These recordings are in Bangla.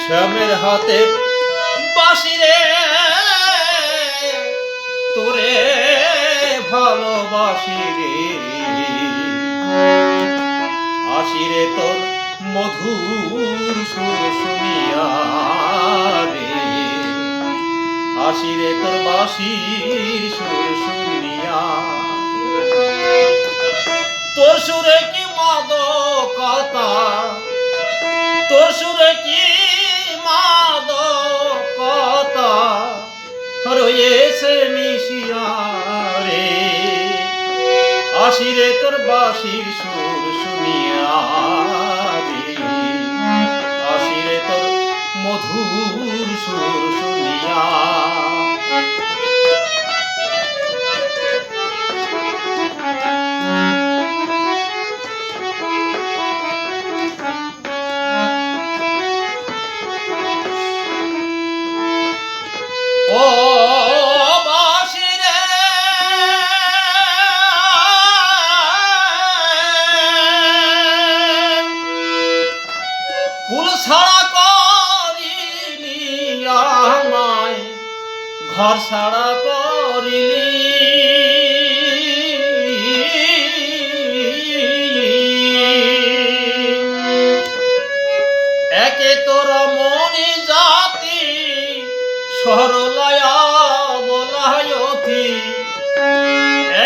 শ্যামের হাতে বাসি রে, তোরে ভালোবাসি রে। আসি রে তোর মধুর সুর শুনিয়া রে। আসি রে তোর বাসির সুর শুনিয়া তোর সুরে কি মাদকতা। তোর সুরে কি মাদকতা? রয়েছে মিশিয়া রে আসিরে তোর বাসির ঘর ছাড়া করিলি। একে তোর মনি জাতি, সরলায়া বলায়তি।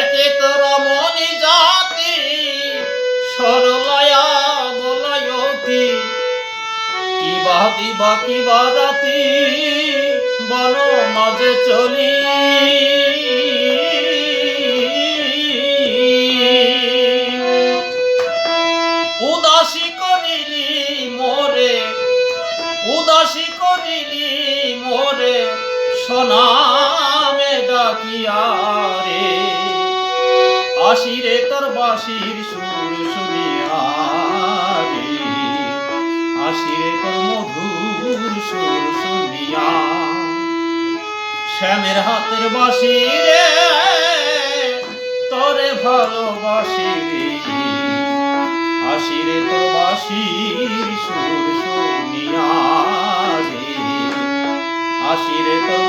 একে তোর মনি জাতি, সরলায়া কিবা দিবা, কিবা রাতি। বন মাঝে চলি। উদাসী করিলি মোরে, উদাসী করিলি মোরে সোনামে ডাকিয়া রে। আসিরে তোর বাসির সুর শুনিয়া রে। আসিরে তোর মধুর সুর শুনিয়া শ্যামের হাতের বাসি রে, তোরে ভালোবাসি। রে আসিরে তোর বাসির সুর শুনিয়া রে আসিরে তোর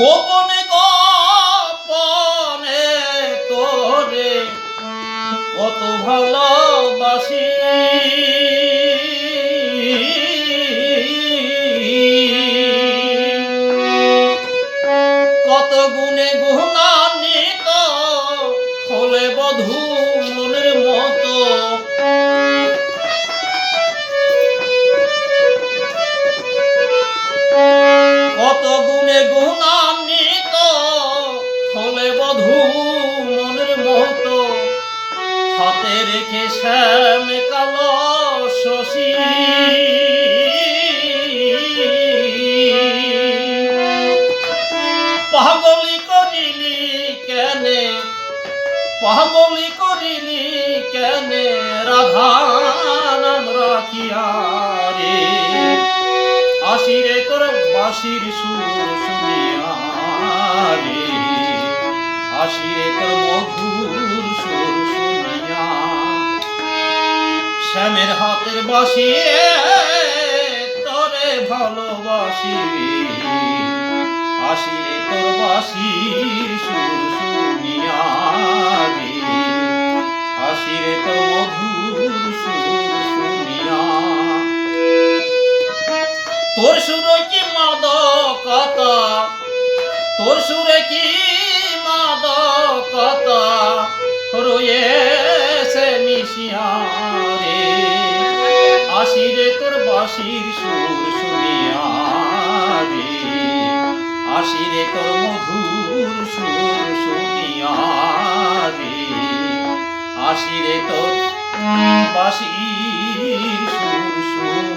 গোপনে গোপনে তোরে কত ভালোবাসি। রেখে শ্যাম কালো শশী। পাগলি করিলি কেনে? পাগলি করিলি কেনে? রাধা নাম রাখিয়া রে। আসিরে তোর বাসির সুর শুনিয়া রে। আসিরে তোর মধুর শ্যামের হাতের বাসি রে তোরে ভালোবাসি শুনিয়া রে। তোর সুর শুনিয়া তোর সুরে কি মাদকতা? তোর সুরে কি রয়েছে মিশিয়া রে। আসিরে তোর বাসির সুর শুনিয়া রে। আসিরে তোর মধুর সুর শুনিয়া রে। আসিরে তোর বাঁশির সুর সুর